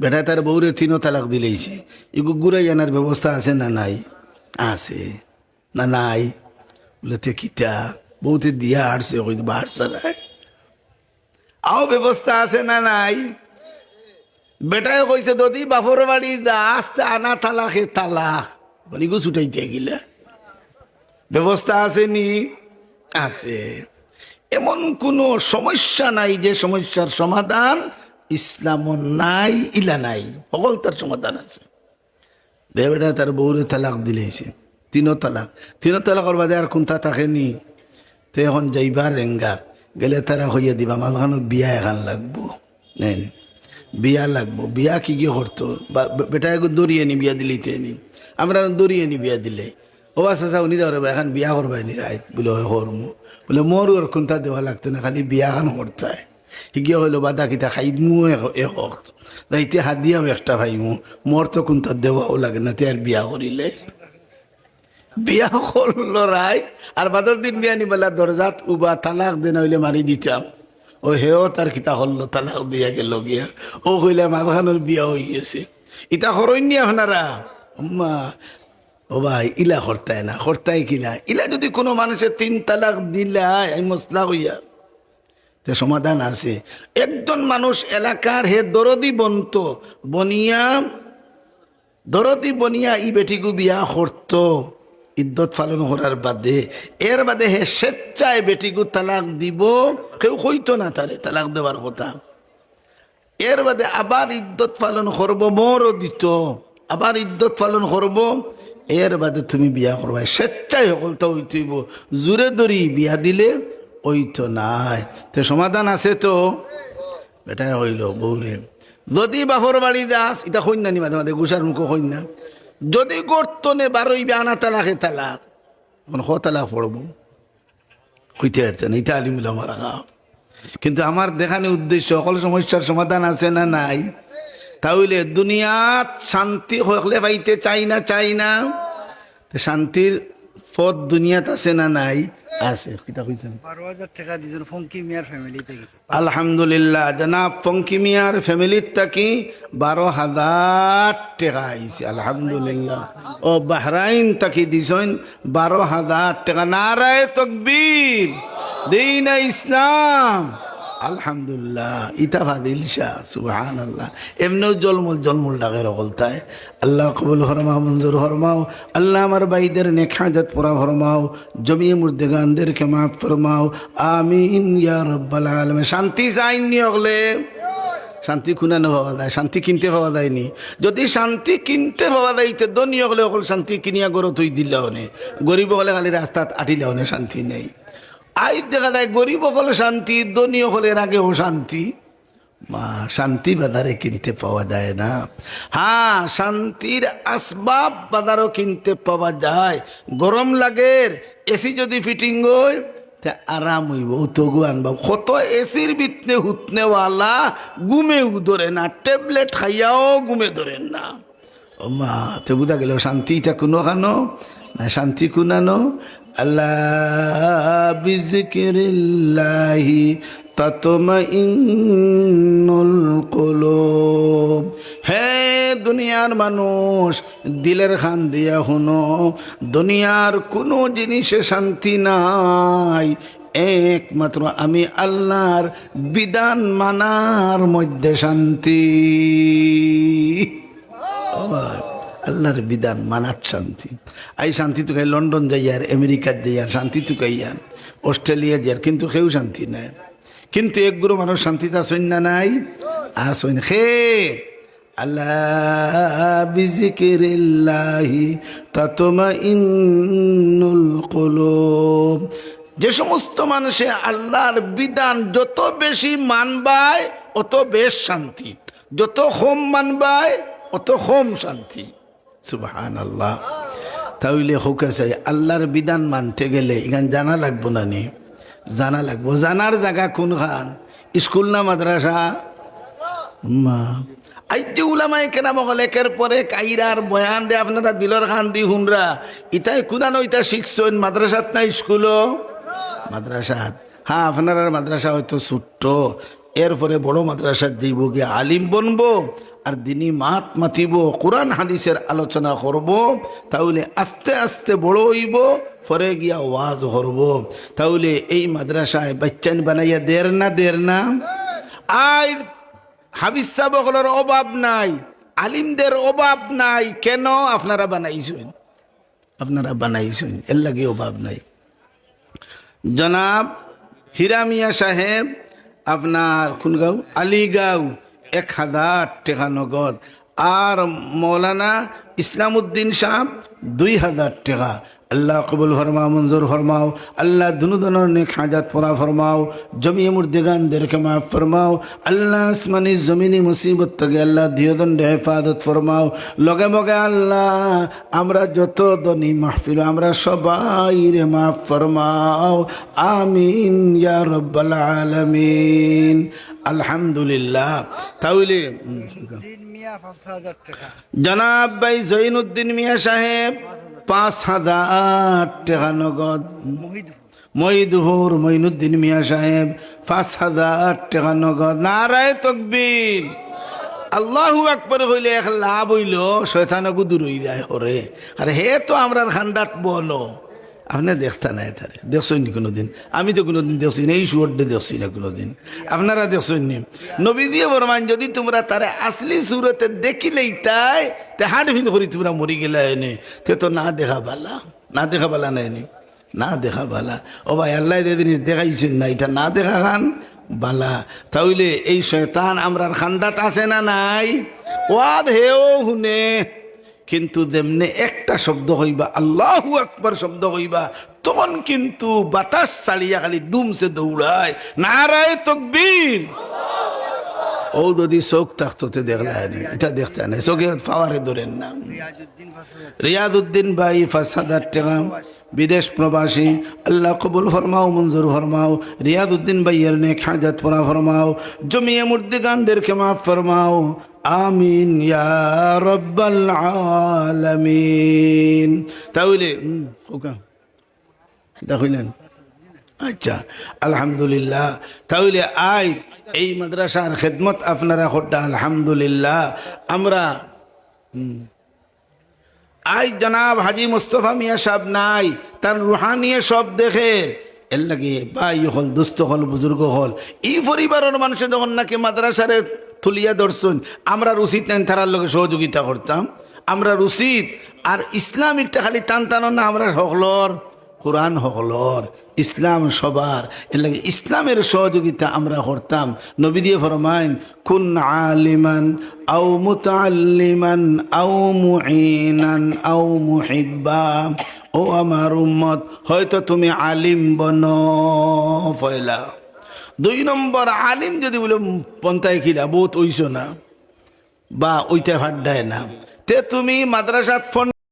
বেটা তার বউরে তিনও তালাক দিলেইছে। এগু ঘুরাই আনার ব্যবস্থা আছে না নাই? আছে। না নাই? বলে তে কিতা? বউতে দিয়া আসছে ওই বাহার ছাড়ায় আও ব্যবস্থা আছে না নাই? বেটায় কইছে যদি বাপর বাড়ি দা আস্তে আনা তালাকে তালাক। বলি গু ছুটাইতে গিলা। ব্যবস্থা আছে নি? আছে। এমন কোনো সমস্যা নাই যে সমস্যার সমাধান ইসলাম নাই, ইলা নাই। সকল তার সমাধান আছে। দেবেটা তার বউরে তালাক দিলেছে তিনও তালাক। তিনও তালাকর বাদে আর কোনটা থাকেনি তো এখন যাইবা রেঙ্গা গেলে তারা হইয়া দিবা। মাঝখানো বিয়া এখান লাগবো। নেন বিয়া লাগবো। বিয়া কি কি করতো বেটা দরিয়ে নি বিয়া দিলিতে নি? আমরা দরিয়ে নি বিয়া দিলে। ও আচ্ছা উনি দেওয়ার এখন বিয়া করবাই নি রাইত বলে হয় হরমু বলে মোর ওর কোনটা দেওয়া লাগতো না খালি বিয়া খান করতায় শিকিয়া হইল বাদা কিতা খাইমু এ হক যাইতে হাত দিয়াও একটা খাইমু মোর তো কোন কোনটা দেওয়াও লাগে না, তে আর বিয়া করিলে। বিয়া করল রাই আর বাদর দিন বিয়া নিবেলা দরজাত উবা তালাক দিন হইলে মারি দিতাম। ও হেও তার কিতা হল্লো, তালাক দিয়া গেল গিয়া। ও কইলে মাঝখানোর বিয়া হয়ে গেছে। ইটা হরণ্যি আপনারা মা ও ভাই, ইলা হরতায় না হরতায় কিনা ইলা যদি কোনো মানুষের তিন তালাক আমি মশলা হইয়া তে সমাধান আছে। একজন মানুষ এলাকার হে দরদি বন্ত, বনিয়া, দরদি বনিয়া ই বেটিগু বিয়া করত। ইদ্যত পালন করার বাদে, এর বাদে হে স্বেচ্ছায় বেটিগু তালাক দিব, কেউ কইতো না তারে তালাক দেওয়ার কথা। এর বাদে আবার ইদ্যত পালন করব, মোরও দিত। আবার ইদ্যত পালন করব, এর বাদে তুমি বিয়া করবা স্বেচ্ছায় সকলটা হইতেইব জোরে দরি বিয়া দিলে ওই তো নাই। তো সমাধান আছে তো? বেটাই হইল, বৌরে। যদি বাপর বাড়ি যাস, এটা কন্যা নি মাঝে মাঝে, গুসার মুখ কন্যা যদি গর্ত নে বারোইবে আনা তালাকে তালাক এখন ক তালাক পড়ব। হইতে পারছে না এটা আলিমুল আমার কিন্তু আমার দেখানো উদ্দেশ্য, সকল সমস্যার সমাধান আছে না নাই? তাহলে দুনিয়াত শান্তি হলে পাইতে চাই না চাই না? শান্তির পথ দুনিয়াত আছে না নাই? আছে কিতা বারো হাজার টাকা দিজন ফঙ্কি মিয়ার ফ্যামিলি থেকে আলহামদুলিল্লাহ জনাব ফঙ্কি মিয়ার ফ্যামিলির থাকি বারো হাজার টাকা আইছে আলহামদুলিল্লাহ। ও বাহরাইন থেকে দিছেন? বারো হাজার টাকা। নারায়ে তাকবীর দিন ইসলাম। আলহামদুলিল্লাহ ইতা ফাদিল শাহ সুবহান আল্লাহ এমনিও জলমল জলমল ডাকে রকলতায় আল্লাহ কবুল হরমাও মঞ্জুর হরমাও আল্লাহ আমার ভাইদের নেখাজত পুরা হরমাও জমিয়ে মুর্দেগানদেরকে মাফ ফরমাও। আমিন ইয়া রব্বাল আলমে শান্তি চাইনি হলে শান্তি কুনানো পাওয়া যায়, শান্তি কিনতে পাওয়া যায়নি। যদি শান্তি কিনতে পাওয়া যাইতে ধনী হলে অকল শান্তি কিনিয়া গড় তুই দিলে হনে গরিব হলে খালি রাস্তাত আটিলে হনে শান্তি নেই। আই দেখা যায় গরিব হলে শান্তি, ধনী হলে আগেও শান্তি। মা, শান্তি বাজারে কিনতে পাওয়া যায় না। হ্যাঁ শান্তির আসবাব বাজারও কিনতে পাওয়া যায়। গরম লাগে, এসি যদি ফিটিং হয় আরাম হইব। তগু আনবা। কত এসির ভিতনে হুতনেওয়ালা ঘুমেও ধরে না, ট্যাবলেট খাইয়াও গুমে ধরেন না। ও মা, তো বুঝা গেল শান্তি এটা কোনো খানো না শান্তি কুনানো? আল্লাহ বিজিকিরিল্লাহি তাতমাইন্নুল কুলুব। হে দুনিয়ার মানুষ, দিলের খান দিয়া শুনো দুনিয়ার কোনো জিনিসে শান্তি নাই। একমাত্র আমি আল্লাহর বিধান মানার মধ্যে শান্তি। আল্লাহর বিধান মানাত শান্তি। আই শান্তি তো খাই লন্ডন যাইয়ার আমেরিকার যাইয়ার, শান্তি তো অস্ট্রেলিয়া যাইয়ার কিন্তু কেউ শান্তি নাই। কিন্তু এক গুরু মানুষ শান্তিটা আসইন না নাই? আসইন খে আল্লাহ ইন্নুল যে সমস্ত মানুষে আল্লাহর বিধান যত বেশি মানবায়, অত বেশ শান্তি। যত হোম মানবায়, অত হোম শান্তি। সুবহান আল্লাহ তাহলে হোক চাই আল্লাহর বিধান মানতে গেলে, এখান জানা লাগবো না নি। জানা লাগবো। জানার জায়গা কোন খান স্কুল না মাদ্রাসা? মা। আইতে উলামাই কেনা মগল একের পরে কাইরার বয়ান দে আপনারা দিলর খান দি হুনরা। ইতাই কুদানো ইতা শিখছেন মাদ্রাসাত না স্কুলও? মাদ্রাসাত। হ্যাঁ আপনার মাদ্রাসা হয়তো ছোট্ট। এরপরে বড় মাদ্রাসাত দিব গিয়ে আলিম বনবো? আর দিনই মাত মাতিব, কোরআন হাদিসের আলোচনা করব, তাহলে আস্তে আস্তে বড় হইব, পরে গিয়া ওয়াজ করব। তাহলে এই মাদ্রাসায় বাচ্চান বানাইয়া দের না দের না? আই হাবিজ সাবকলের অভাব নাই, আলিমদের অভাব নাই, কেন আপনারা বানাইছেন? আপনারা বানাইছেন, এর লাগে অভাব নাই। জনাব হিরামিয়া সাহেব, আপনার খুনগাঁও আলিগাঁও। এক হাজার টাকা নগদ। আর মৌলানা ইসলামউদ্দিন সাহেব, দুই হাজার টাকা। আল্লাহ কবুল ফরমাও, মঞ্জুর ফরমাও। আল্লাহ দুনুদনের নেক হাজাত পরা ফরমাও। জমিয়ে মুর্দেগানদেরকে মাফ ফরমাও। আল্লাহ আসমানি জমিনি মুসিবত থেকে আল্লাহ দিয়দণ্ডে হেফাজত ফরমাও। লগে মগে আল্লাহ, আমরা যত দনি মাহফিল, আমরা সবাই রে মাফ ফরমাও। আমিন ইয়া রব্বাল আলামিন। আলহামদুলিল্লাহ। তাহলে, জনাব ভাই জৈনুদ্দিন মিয়া সাহেব, পাঁচ হাজার টাকা নগদ। মঈদুহুর মঈনুদ্দিন মিয়া সাহেব, পাঁচ হাজার টাকা নগদ। নারায় তকবীর। আল্লাহু আকবর হইলে এক লাভ হইল শয়তানকু দূর হয়ে যায় ওরে। আর হে তো আমরার খান্ডাত বলো। আপনি দেখতা নাই তারে। দেখছেন নি কোনোদিন? আমি তো কোনোদিন দেখছি না এই সুরডে দেখছি না কোনোদিন। আপনারা দেখছেন নি নবী দিয়ে বরমান যদি তোমরা তারে আসলি সুরতে দেখিলেই তাই, তে হাট ভিন করি তোমরা মরি গেলে এনে। তে তো না দেখা বালা, না দেখা বালা নাই নি না দেখা বালা। ও ভাই, আল্লাহ জিনিস দেখাইছেন না, এটা না দেখা খান বালা। তাহলে এই শয়তান আমরার খান্দাত আছে না নাই? ওয়াদ হেও হুনে। কিন্তু যেমনে একটা শব্দ হইবা আল্লাহ আকবার শব্দ হইবা তখন কিন্তু বাতাস চালিয়া খালি দুমসে দৌড়ায়। নারায় তকবীর। ও যদি চোখ থাকতো দেখলা এটা দেখতে নাই চোখে পাওয়ারে ধরেন না। রিয়াজউদ্দিন ভাই ফাঁসাদার হাজার টাকা বিদেশ প্রবাসী, আল্লাহ কবুল ফরমাও, মঞ্জুর ফরমাও, রিয়াদুদ্দিন ভাইয়ের নেক হাজাত পরা ফরমাও, জমিয়ে মুর্দিগানদেরকে মাফ ফরমাও। আমিন আলামিন। তাহলে দেখলেন আচ্ছা আলহামদুলিল্লাহ। তাহলে আই, এই মাদ্রাসার খেদমত আপনারা হড্ডা আলহামদুলিল্লাহ। আমরা আই জনাব হাজি মুস্তফা মিয়া সাহেব নাই, তার রুহানিয়ে সব দেখে। এর লাগে ভাই হল, দুস্থ হল, বুজুর্গ হল। এই পরিবারের মানুষের যখন নাকি মাদ্রাসারে থুলিয়া ধরছেন, আমরা উচিত নেন তারার লগে সহযোগিতা করতাম। আমরা উচিত আর ইসলামিকটা খালি টান টানো না, আমরা হকলর কোরআন হকলর ইসলাম সবার। এর লাগে ইসলামের সহযোগিতা আমরা করতাম। নবী দিয়ে ফরমাইন, কুন আলিমান আও মুতাল্লিমান আও মুঈনান আও মুহিব্বা। ও আমার উম্মত, হয়তো তুমি আলিম বন ফয়লা। দুই নম্বর, আলিম যদি বলে পন্থায় খিলা, বহুত ওইছো না বা ওইটা ভাড্ডায় না। তে তুমি মাদ্রাসাত ফোন